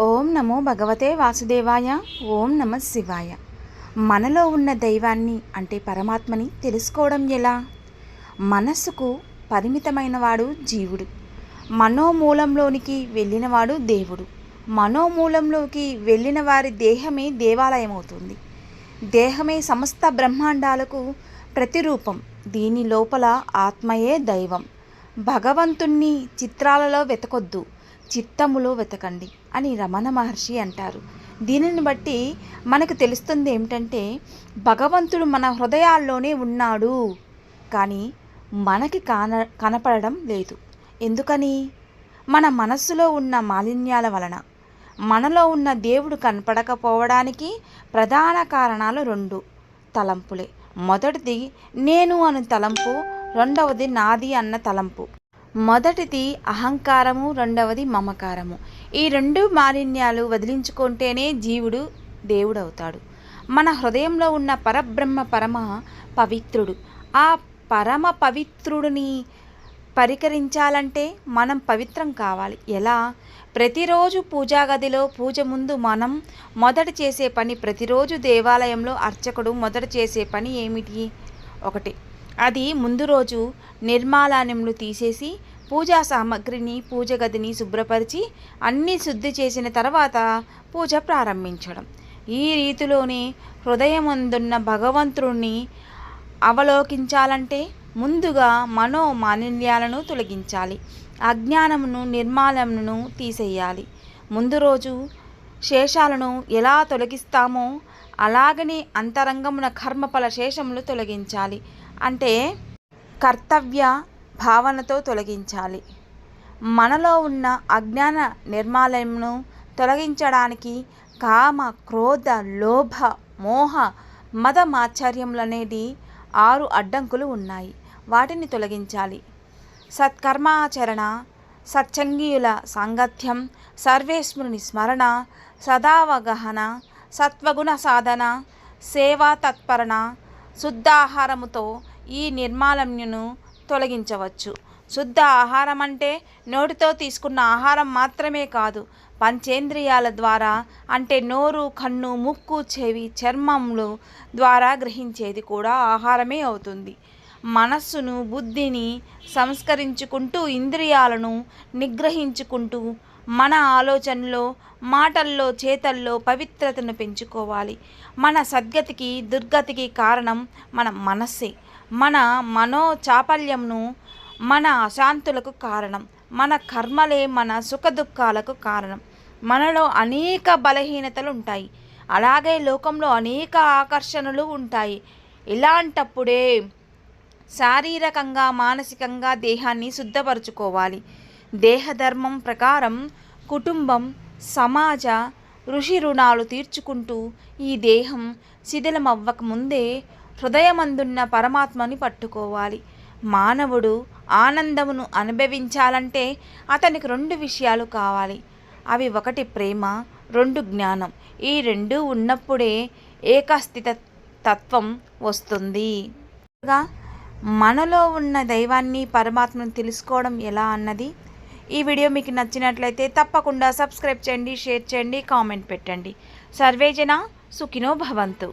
ఓం నమో భగవతే వాసుదేవాయ ఓం నమ శివాయ. మనలో ఉన్న దైవాన్ని అంటే పరమాత్మని తెలుసుకోవడం ఎలా? మనస్సుకు పరిమితమైన వాడు జీవుడు. మనోమూలంలోనికి వెళ్ళినవాడు దేవుడు. మనోమూలంలోకి వెళ్ళిన వారి దేహమే దేవాలయం అవుతుంది దేహమే సమస్త బ్రహ్మాండాలకు ప్రతిరూపం. దీని లోపల ఆత్మయే దైవం. భగవంతుణ్ణి చిత్రాలలో వెతకొద్దు. చిత్తములో వెతకండి అని రమణ మహర్షి అంటారు. దీనిని బట్టి మనకు తెలుస్తుంది ఏమిటంటే భగవంతుడు మన హృదయాల్లోనే ఉన్నాడు కానీ మనకి కాన కనపడడం లేదు. ఎందుకని? మన మనస్సులో ఉన్న మాలిన్యాల వలన. మనలో ఉన్న దేవుడు కనపడకపోవడానికి ప్రధాన కారణాలు రెండు. తలంపులే. మొదటిది నేను అను తలంపు రెండవది నాది అన్న తలంపు. మొదటిది అహంకారము రెండవది మమకారము. ఈ రెండు మాలిన్యాలు వదిలించుకుంటేనే జీవుడు దేవుడవుతాడు. మన హృదయంలో ఉన్న పరబ్రహ్మ పరమ పవిత్రుడు. ఆ పరమ పవిత్రుడిని పరికరించాలంటే మనం పవిత్రం కావాలి. ఎలా? ప్రతిరోజు పూజా గదిలో పూజ ముందు మనం మొదట చేసే పని ప్రతిరోజు దేవాలయంలో అర్చకుడు మొదట చేసే పని ఏమిటి? ఒకటి అది ముందు రోజు నిర్మాలాన్యములు తీసేసి పూజా సామాగ్రిని పూజ గదిని శుభ్రపరిచి అన్నీ శుద్ధి చేసిన తర్వాత పూజ ప్రారంభించడం. ఈ రీతిలోనే హృదయమందున్న భగవంతుడిని అవలోకించాలంటే ముందుగా మనో మాలిన్యాలను తొలగించాలి. అజ్ఞానమును నిర్మాలమును తీసేయాలి. ముందు రోజు శేషాలను ఎలా తొలగిస్తామో అలాగనే అంతరంగమున కర్మఫల శేషములు తొలగించాలి. అంటే కర్తవ్య భావనతో తొలగించాలి. మనలో ఉన్న అజ్ఞాన నిర్మాలయంను తొలగించడానికి కామ క్రోధ లోభ మోహ మద మాచర్యములనేది ఆరు అడ్డంకులు ఉన్నాయి. వాటిని తొలగించాలి. సత్కర్మాచరణ సత్సంగీయుల సాంగత్యం సర్వేశ్వరుని స్మరణ సదావగాహన సత్వగుణ సాధన సేవా తత్పరణ శుద్ధాహారముతో ఈ నిర్మాలమ్యను తొలగించవచ్చు. శుద్ధ ఆహారం అంటే నోటితో తీసుకున్న ఆహారం మాత్రమే కాదు పంచేంద్రియాల ద్వారా అంటే నోరు కన్ను ముక్కు చెవి చర్మములు ద్వారా గ్రహించేది కూడా ఆహారమే అవుతుంది. మనస్సును బుద్ధిని సంస్కరించుకుంటూ ఇంద్రియాలను నిగ్రహించుకుంటూ మన ఆలోచనలో మాటల్లో చేతల్లో పవిత్రతను పెంచుకోవాలి. మన సద్గతికి దుర్గతికి కారణం మన మనస్సే. మన మనో చాపల్యంను మన అశాంతులకు కారణం. మన కర్మలే మన సుఖదుఖాలకు కారణం. మనలో అనేక బలహీనతలు ఉంటాయి అలాగే లోకంలో అనేక ఆకర్షణలు ఉంటాయి. ఇలాంటప్పుడే శారీరకంగా మానసికంగా దేహాన్ని శుద్ధపరచుకోవాలి. దేహధర్మం ప్రకారం కుటుంబం సమాజ ఋషి రుణాలు తీర్చుకుంటూ ఈ దేహం శిథిలమవ్వక ముందే హృదయమందున్న పరమాత్మని పట్టుకోవాలి. మానవుడు ఆనందమును అనుభవించాలంటే అతనికి రెండు విషయాలు కావాలి. అవి ఒకటి ప్రేమ రెండు జ్ఞానం. ఈ రెండు ఉన్నప్పుడే ఏకస్థిత తత్వం వస్తుంది. మనలో ఉన్న దైవాన్ని పరమాత్మను తెలుసుకోవడం ఎలా అన్నది ఈ వీడియో మీకు నచ్చినట్లయితే తప్పకుండా సబ్స్క్రైబ్ చేయండి షేర్ చేయండి కామెంట్ పెట్టండి. సర్వేజన సుఖినో భవంతు.